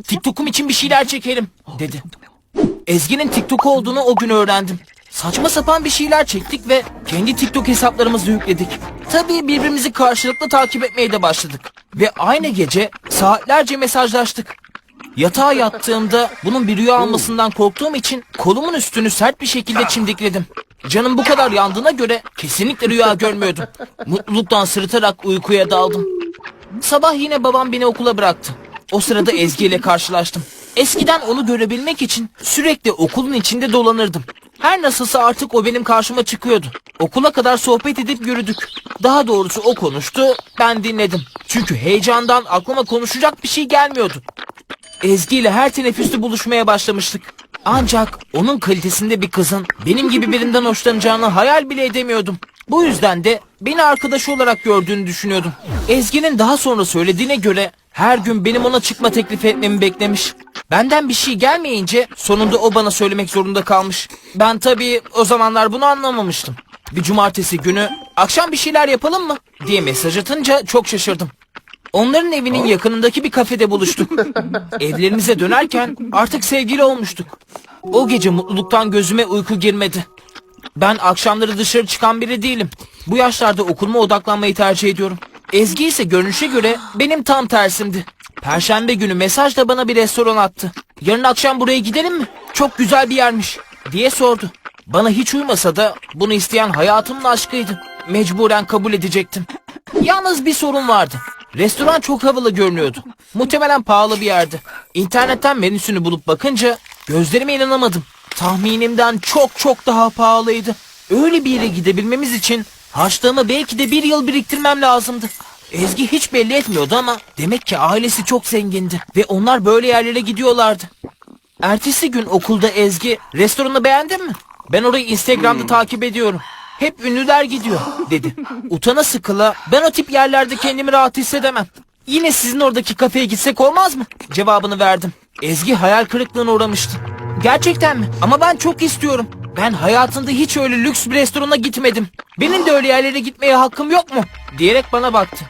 TikTok'um için bir şeyler çekelim dedi. Ezgi'nin TikTok olduğunu o gün öğrendim. Saçma sapan bir şeyler çektik ve kendi TikTok hesaplarımızı yükledik. Tabii birbirimizi karşılıklı takip etmeye de başladık. Ve aynı gece saatlerce mesajlaştık. Yatağa yattığımda bunun bir rüya almasından korktuğum için kolumun üstünü sert bir şekilde çimdikledim. Canım bu kadar yandığına göre kesinlikle rüya görmüyordum. Mutluluktan sırıtarak uykuya daldım. Sabah yine babam beni okula bıraktı. O sırada Ezgi ile karşılaştım. Eskiden onu görebilmek için sürekli okulun içinde dolanırdım. Her nasılsa artık o benim karşıma çıkıyordu. Okula kadar sohbet edip yürüdük. Daha doğrusu o konuştu, ben dinledim. Çünkü heyecandan aklıma konuşacak bir şey gelmiyordu. Ezgi ile her teneffüste buluşmaya başlamıştık. Ancak onun kalitesinde bir kızın benim gibi birinden hoşlanacağını hayal bile edemiyordum. Bu yüzden de beni arkadaşı olarak gördüğünü düşünüyordum. Ezgi'nin daha sonra söylediğine göre her gün benim ona çıkma teklif etmemi beklemiş. Benden bir şey gelmeyince sonunda o bana söylemek zorunda kalmış. Ben tabii o zamanlar bunu anlamamıştım. Bir cumartesi günü akşam bir şeyler yapalım mı diye mesaj atınca çok şaşırdım. Onların evinin yakınındaki bir kafede buluştuk. Evlerimize dönerken artık sevgili olmuştuk. O gece mutluluktan gözüme uyku girmedi. Ben akşamları dışarı çıkan biri değilim. Bu yaşlarda okuluma odaklanmayı tercih ediyorum. Ezgi ise görünüşe göre benim tam tersimdi. Perşembe günü mesajla bana bir restoran attı. Yarın akşam buraya gidelim mi? Çok güzel bir yermiş diye sordu. Bana hiç uymasa da bunu isteyen hayatımın aşkıydı. Mecburen kabul edecektim. Yalnız bir sorun vardı. Restoran çok havalı görünüyordu. Muhtemelen pahalı bir yerdi. İnternetten menüsünü bulup bakınca gözlerime inanamadım. Tahminimden çok çok daha pahalıydı. Öyle bir yere gidebilmemiz için harçlığımı belki de bir yıl biriktirmem lazımdı. Ezgi hiç belli etmiyordu ama demek ki ailesi çok zengindi ve onlar böyle yerlere gidiyorlardı. Ertesi gün okulda Ezgi restoranı beğendin mi? Ben orayı Instagram'da takip ediyorum. Hep ünlüler gidiyor dedi. Utana sıkıla ben o tip yerlerde kendimi rahat hissedemem. Yine sizin oradaki kafeye gitsek olmaz mı? Cevabını verdim. Ezgi hayal kırıklığına uğramıştı. Gerçekten mi? Ama ben çok istiyorum. Ben hayatımda hiç öyle lüks bir restorana gitmedim. Benim de öyle yerlere gitmeye hakkım yok mu? Diyerek bana baktı.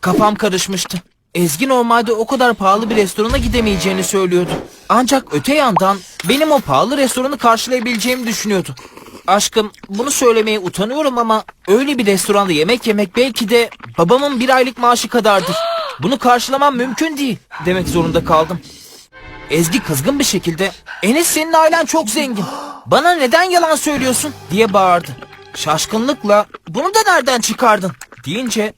Kafam karışmıştı. Ezgi normalde o kadar pahalı bir restorana gidemeyeceğini söylüyordu. Ancak öte yandan benim o pahalı restoranı karşılayabileceğimi düşünüyordu. Aşkım bunu söylemeye utanıyorum ama öyle bir restoranda yemek yemek belki de babamın bir aylık maaşı kadardır. Bunu karşılamam mümkün değil demek zorunda kaldım. Ezgi kızgın bir şekilde Enes senin ailen çok zengin. Bana neden yalan söylüyorsun diye bağırdı. Şaşkınlıkla bunu da nereden çıkardın deyince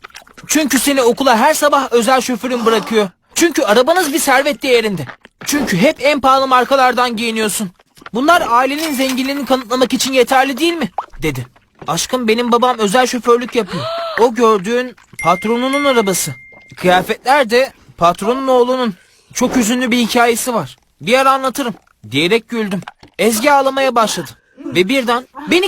çünkü seni okula her sabah özel şoförün bırakıyor. Çünkü arabanız bir servet değerinde. Çünkü hep en pahalı markalardan giyiniyorsun. Bunlar ailenin zenginliğini kanıtlamak için yeterli değil mi? dedi. Aşkım benim babam özel şoförlük yapıyor. O gördüğün patronunun arabası. Kıyafetler de patronun oğlunun. Çok üzünlü bir hikayesi var. Bir ara anlatırım. Diyerek güldüm. Ezgi ağlamaya başladı. Ve birden beni